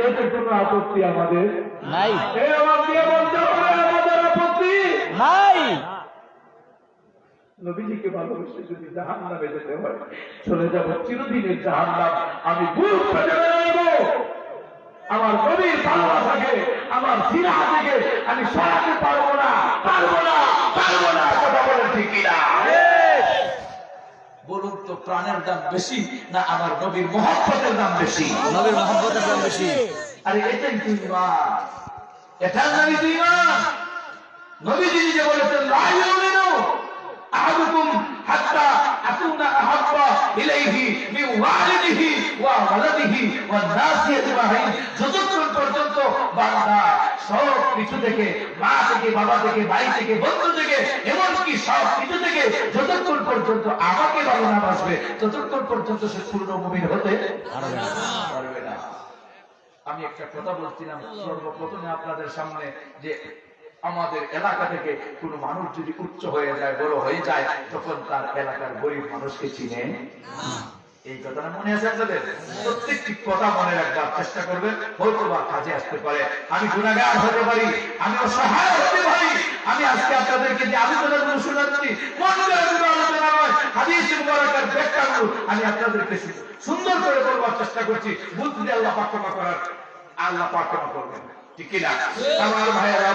এতে কোনো আপত্তি আমাদের? নাই। আমার দিয়ে বলতে হবে আমাদের আপত্তি। নাই। নবীজিকে ভালোবেসে যদি জাহান নামে যেতে হয় চলে যাব চিরদিনের জাহান নাম আমি আমার নবীর ভালোবাসাকে আমার সিনা থেকে আমি সরাতে পারব না পারব না পারব না কথা বলে ঠিক তো প্রাণের দাম বেশি না আমার নবীর মহব্বতের দাম বেশি? নবীর মহব্বতের দাম বেশি। আরে এটাই তো ইমান এটার নামই তো ইমান নবীজি যে বলেছেন লা আহাদুকুম হাত্তা আকুনা আহাব্বা ইলাইহি মিন ওয়ালিদিহি ওয়া ওয়ালাদিহি ওয়ান নাসি আজমাইন যতক্ষণ পর্যন্ত বান্দা সব কিছু থেকে মা থেকে, বাবা থেকে, ভাই থেকে, বন্ধু থেকে, এমনকি সব কিছু থেকে যতক্ষণ পর্যন্ত আমাকে ভালো না বাসবে ততক্ষণ পর্যন্ত সে পূর্ণ মুমিন হতে পারবে না। আমি একটা কথা বলছিলাম, সর্বপ্রথমে আপনাদের সামনে যে আমাদের এলাকা থেকে কোনো মানুষ যদি উচ্চ হয়ে যায়, বড় হয়ে যায়, তখন তার এলাকার গরিব মানুষকে চিনে এই কথাটা মনে আছে আপনাদের? প্রত্যেকটি কথা মনে রাখবার চেষ্টা করবেন হয়তো বা কাজে আসতে পারে। আমি গুণাগার হতে পারি, আমি অসহায় হতে পারি। আমি আজকে আপনাদেরকে যে আলোচনাগুলো শোনাচ্ছি কোনো আলোচনা নয়, হাদিস মুবারকের ব্যাখ্যাগুলো আমি আপনাদেরকে সুন্দর করে বলবার চেষ্টা করছি। যদি আল্লাহ পাক করার আল্লাহ পাক করবেন। ঠিক কিনা? আমার ভাইয়েরা